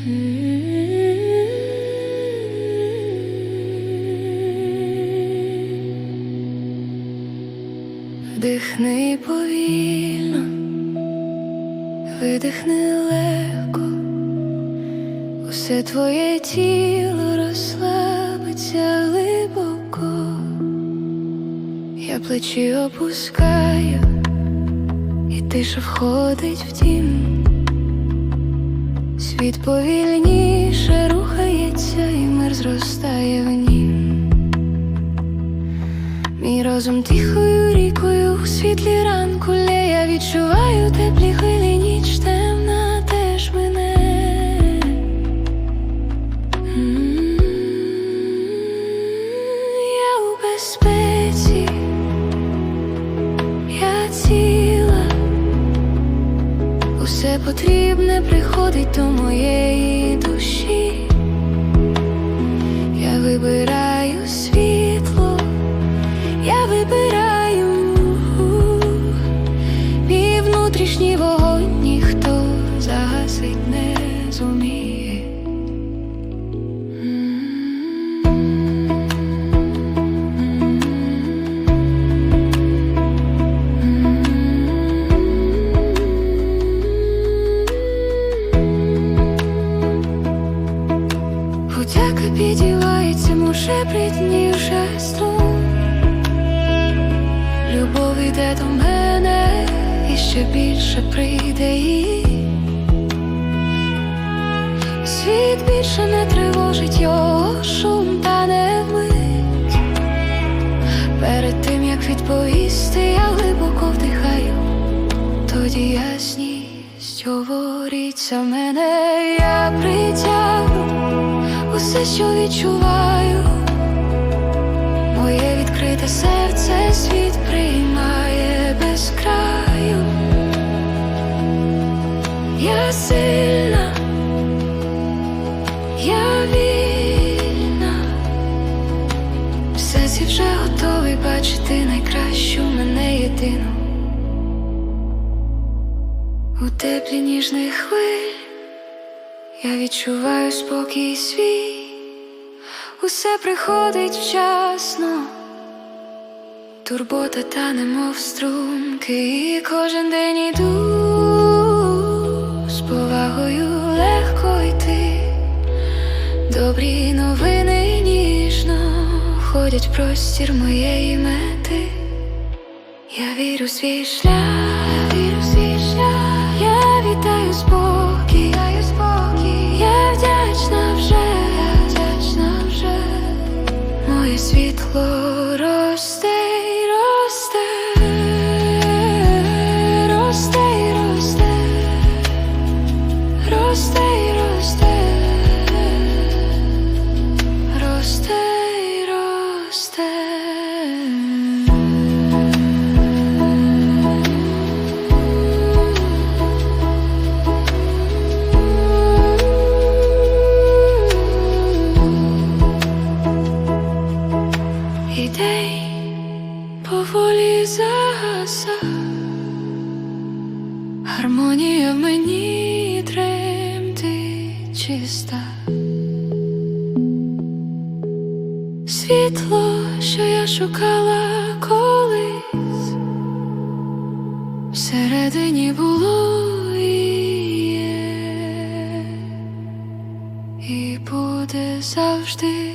Дихни повільно, видихни легко, усе твоє тіло розслабиться глибоко, я плечі опускаю, і тиша входить в дім. Світ повільніше рухається, і мир зростає в нім. Мій розум тихою рікою у світлі ранку лє, я відчуваю теплі хвилі, ніч потрібне приходить до моєї душі. Я вибираю світло. Я вибираю мій внутрішній вогонь ніхто загасить не зуміє. Гудяка підівається, може притнів Любов іде до мене і ще більше прийде. Світ більше не тривожить його шум та не мить. Перед тим як відповісти, я глибоко вдихаю, тоді ясність говориться мене, я притягну усе, що відчуваю. Моє відкрите серце світ приймає без краю. Я сильна, я вільна, в серці вже готовий бачити найкращу мене єдину. У теплі ніжних хвиль я відчуваю спокій свій. Усе приходить вчасно, турбота та немов струмки, і кожен день іду з повагою легко йти, добрі новини ніжно ходять в простір моєї мети. Я вірю свій шлях, світло поволі загаса, гармонія в мені тремти чиста, світло, що я шукала колись, всередині було і буде завжди.